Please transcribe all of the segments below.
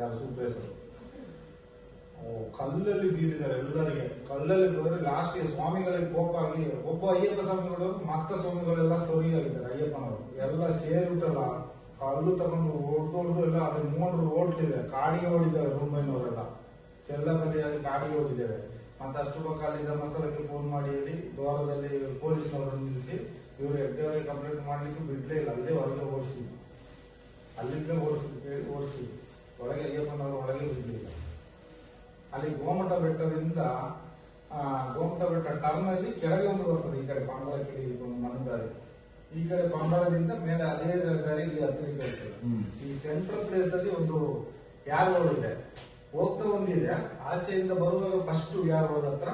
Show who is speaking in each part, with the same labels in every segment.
Speaker 1: ಯಾರು ಸೂಪ್ರೇಸರ್ ಓ, ಕಲ್ಲಲ್ಲಿ ಬೀರಿದ್ದಾರೆ ಎಲ್ಲರಿಗೆ. ಕಲ್ಲಲ್ಲಿ ಹೋದ್ರೆ ಲಾಸ್ಟ್ ಸ್ವಾಮಿಗಳಿಗೆ ಕೋಪ ಆಗಿ ಒಬ್ಬ ಅಯ್ಯಪ್ಪ ಸ್ವಾಮಿಗಳು ಮತ್ತ ಸ್ವಾಮಿಗಳೆಲ್ಲ ಸರಿ ಆಗಿದ್ದಾರೆ. ಅಯ್ಯಪ್ಪನವರು. ಎಲ್ಲ ಸೇರ್ಬಿಟ್ಟಲ್ಲ. ಕಲ್ಲು ತಗೊಂಡು ಹೊಡೆದು ಎಲ್ಲ ಅದ್ರ ಮೂವರು ಓಡ್ತಿದೆ ಕಾಡಿಗೆ ಓಡಿದ್ದಾರೆ ಮುಂಬೈನವರೆಲ್ಲ. ಚೆಲ್ಲಬಲಿಯಾಗಿ ಕಾಡಿಗೆ ಓಡಿದ್ದೇವೆ ಮತ್ತೆ ಅಷ್ಟು ಪಕ್ಕ ಅಲ್ಲಿ ಧರ್ಮಸ್ಥಳಕ್ಕೆ ಫೋನ್ ಮಾಡಿ ಹೇಳಿ, ದ್ವಾರದಲ್ಲಿ ಪೊಲೀಸ್ನವರನ್ನು ನಿಲ್ಲಿಸಿ, ಇವರು ಹೆಡ್ಡವರಿಗೆ ಕಂಪ್ಲೇಂಟ್ ಮಾಡ್ಲಿಕ್ಕೆ ಬಿಡ್ಲೇ ಇಲ್ಲ. ಅಲ್ಲೇ ಹೊರಗೆ ಓಡಿಸಿ. ಅಲ್ಲಿಂದ ಓಡಿಸಿ ಓಡಿಸಿ. ಒಳಗೆ ಅಯ್ಯಪ್ಪನವರು ಒಳಗೆ ಬಿದ್ದಿಲ್ಲ ಅಲ್ಲಿ ಗೋಮಠ ಬೆಟ್ಟದಿಂದ ಗೋಮಠ ಬೆಟ್ಟ ಟರ್ನ್ ಅಲ್ಲಿ ಕೆಳಗೆ ಒಂದು ಬರ್ತದೆ ಈ ಕಡೆ ಪಾಂಬಳ ಕಡೆ ಒಂದು ಮನದಾರಿ ಈ ಕಡೆ ಪಾಂಬಳದಿಂದ ಮೇಲೆ ಅದೇ ದಾರಿ ಇಲ್ಲಿ ಹತ್ತಿರಕ್ಕೆ ಇರ್ತದೆ ಈ ಸೆಂಟ್ರಲ್ ಪ್ಲೇಸ್ ಅಲ್ಲಿ ಒಂದು ಯಾರ್ ರೋಡ್ ಇದೆ. ಹೋಗ್ತಾ ಒಂದಿದೆ ಆಚೆಯಿಂದ ಬರುವಾಗ ಫಸ್ಟ್ ಯಾರ್ ರೋಡ್ ಹತ್ರ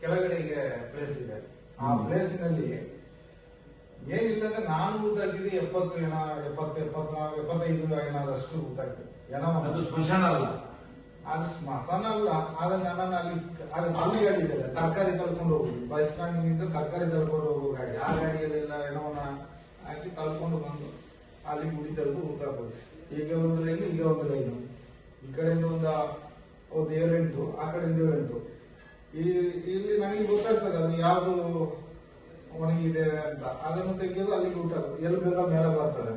Speaker 1: ಕೆಳಗಡೆಗೆ ಪ್ಲೇಸ್ ಇದೆ. ಆ
Speaker 2: ಪ್ಲೇಸ್
Speaker 1: ಪ್ಲೇಸಿನಲ್ಲಿ ಏನಿಲ್ಲದೆ ನಾನು ಊತಾಕಿದೆ ಎಪ್ಪತ್ತು ಏನ ಎಪ್ಪತ್ತು ಎಪ್ಪತ್ನಾಲ್ಕು ಎಪ್ಪತ್ತೈದು ಏನಾದಷ್ಟು
Speaker 2: ಅದು
Speaker 1: ಏನೋ
Speaker 2: ಸ್ಮಶಾನ ಅಲ್ಲ.
Speaker 1: ಅದು ಸ್ಮಶಾನ ಅಲ್ಲ ಆದ್ರೆ ನನ್ನನ್ನು ಅಲ್ಲಿ ಅದು ಅಲ್ಲಿ ಗಾಡಿ ಇದೆ ತರಕಾರಿ ತಳ್ಕೊಂಡು ಹೋಗುದು ಬಸ್ ಸ್ಟ್ಯಾಂಡಿನಿಂದ ತರಕಾರಿ ತಳ್ಕೊಂಡು ಹೋಗೋ ಗಾಡಿ. ಆ ಗಾಡಿಯಲ್ಲೆಲ್ಲ ಹೆಣವನ್ನ ಹಾಕಿ ತಳ್ಕೊಂಡು ಬಂದು ಅಲ್ಲಿ ಗುಡಿ ತೆಗೆದು ಈಗ ಒಂದು ಲೈನು ಈಗ ಒಂದು ಲೈನು ಈ ಕಡೆಯಿಂದ ಒಂದು ಒಂದು ಏಳೆಂಟು ಆ ಕಡೆಯಿಂದ ಏಳೆಂಟು ಈ ಇಲ್ಲಿ ನನಗೆ ಗೊತ್ತಾಗ್ತದೆ ಅದು ಯಾವುದು ಒಣಗಿದೆ ಅಂತ. ಅದನ್ನು ತೆಗೆಯೋದು ಅಲ್ಲಿಗೆ ಊಟ ಎಲುಬೆಲ್ಲ ಮೇಲೆ ಬರ್ತದೆ.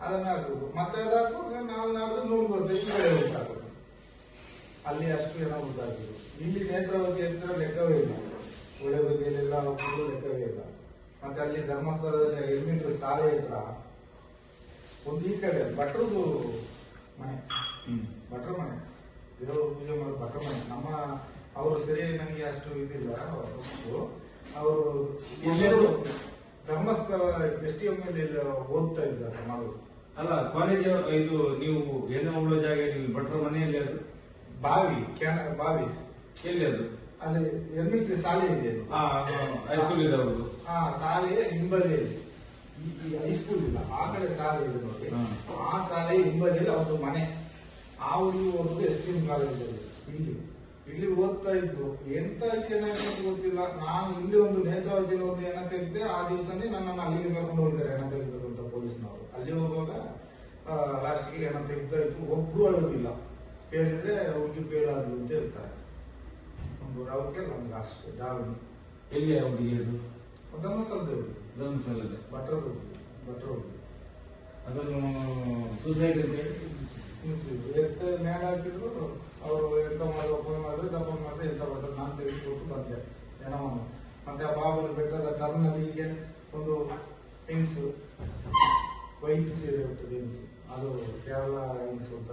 Speaker 1: ಅದನ್ನ ಹಾಕುದು. ಮತ್ತೆ ಅದು ನಾವು ನಾಡ್ದು ನೂರು ಬರ್ತದೆ. ಈ ಕಡೆ ಉಂಟಾಗ ಅಲ್ಲಿ ಅಷ್ಟು ಜನ ಉಂಟಾಗುದು ಇಲ್ಲಿ ನೇತ್ರಾವತಿ ಹತ್ರ ಲೆಕ್ಕವೇ ಇಲ್ಲ. ಒಳ್ಳೆ ಬದಿಯಲ್ಲೆಲ್ಲ ಹೋಗುದು ಲೆಕ್ಕವೇ ಇಲ್ಲ. ಮತ್ತೆ ಅಲ್ಲಿ ಧರ್ಮಸ್ಥಳದಲ್ಲಿ ಎಲ್ಮಿಟ್ರ್ ಸಾಲೆ ಶಾಲೆ ಹತ್ರ ಒಂದು ಈ ಕಡೆ ಭಟ್ರದು ಮನೆ. ಭಟ್ರ ಮನೆ. ದೇವರು ಪೂಜೆ ಮಾಡೋ ಭಟ್ರ ಮನೆ. ನಮ್ಮ ಅವರು ಸರಿ ನನಗೆ ಅಷ್ಟು ಇದಿಲ್ಲ. ಅವರು
Speaker 2: ಎಲ್ಲರೂ
Speaker 1: ಧರ್ಮಸ್ಥಳ ಎಸ್ ಟಿ ಎಂ ಅಲ್ಲಿ ಓದ್ತಾ ಇದ್ದಾರೆ ಮಗಳು
Speaker 2: ಅಲ್ಲ ಕಾಲೇಜ್ ಇದು ನೀವು ಏನೋ ಉಳ್ಳೋ ಜಾಗ ಇಲ್ಲಿ ಭಟ್ರ ಮನೆಯಲ್ಲಿ ಅದು?
Speaker 1: ಬಾವಿ ಕ್ಯಾನ ಬಾವಿ.
Speaker 2: ಎಲ್ಲಿ ಅದು?
Speaker 1: ಅಲ್ಲಿ ಎಲ್ಮಿಟ್ರಿ ಶಾಲೆ ಇದೆ
Speaker 2: ಆ ಹೈಸ್ಕೂಲ್ ಇದೆ ಅವರು
Speaker 1: ಆ ಶಾಲೆ ಹಿಂಬದಿ ಈ- ಈ ಹೈಸ್ಕೂಲ್ ಇಲ್ಲ ಆ ಕಡೆ ಶಾಲೆ ಇದೆ ನೋಡಿ. ಆ ಶಾಲೆ ಹಿಂಬದಿಯಲ್ಲಿ ಅವ್ರದ್ದು ಮನೆ. ಆ ಹುಡುಗಿ ಓದುದು ಎಸ್ ಟಿ ಎಂ ಕಾಲೇಜಲ್ಲಿ ಇಲ್ಲಿ ಓದ್ತಾ ಇದ್ರು. ಎಂತ ಚೆನ್ನಾಗಿ ಗೊತ್ತಿಲ್ಲ. ನಾನು ಇಲ್ಲಿ ಒಂದು ನೇತ್ರಾವತಿಯಲ್ಲಿ ಒಂದು ಏನ ತೆಗೆದೆ ಆ ದಿವಸನೇ ನನ್ನನ್ನು ಅಲ್ಲಿಗೆ ಕರ್ಕೊಂಡು ಹೋಗಿದ್ದಾರೆ ಹೆಣ ತೆಗಿಬೇಕು ಅಂತ ಪೊಲೀಸ್ನವರು. ಅಲ್ಲಿ ಹೋಗುವಾಗ ಲಾಸ್ಟ್ಗೆ ಎಣ ತೆಗ್ತಾ ಇತ್ತು ಒಬ್ರು ಅಳೋದಿಲ್ಲ. ಹೇಳಿದ್ರೆ ಹುಡುಗಿ ಬೇಡಾದ್ರು ಅಂತ ಹೇಳ್ತಾರೆ. ಒಂದು ರವಕ್ಕೆ ನಮ್ಗೆ ಲಾಸ್ಟ್ ಡಾವಣಿ
Speaker 2: ಎಲ್ಲಿ ಹುಡುಗಿ ಅದು
Speaker 1: ಧರ್ಮಸ್ಥಳದ
Speaker 2: ಧರ್ಮಸ್ಥಳದ
Speaker 1: ಭಟ್ರ ಹುಡುಗಿ ಭಟ್ರ ಹುಡುಗಿ
Speaker 2: ಅದನ್ನು ಸುಸೈಡ್ ಅಂತ ಹೇಳಿ?
Speaker 1: ಮ್ಯಾಗ ಹಾಕಿದ್ರು ಅವರು ಎಂತ ಮಾಡಿ ಫೋನ್ ಮಾಡಿದ್ರೆ ದಪ್ಪ ಮಾಡಿದ್ರೆ ಎಂತ ಮಾಡ್ತಾರೆ ನಾನು ತೆಗೆದುಕೊಟ್ಟು ಬಂದೆ. ಏನೋ ಮತ್ತೆ ಆ ಬಾಬುಲ್ ಬೆಟ್ಟದ ಟರ್ನಲ್ಲಿ ಹೀಗೆ ಒಂದು ಹೆಂಗ್ಸು ವೈಟ್ ಸೀರೆ ಉಂಟು ಹೆಂಗ್ಸು ಅದು ಕೇರಳ ಹೆಂಗ್ಸು ಅಂತ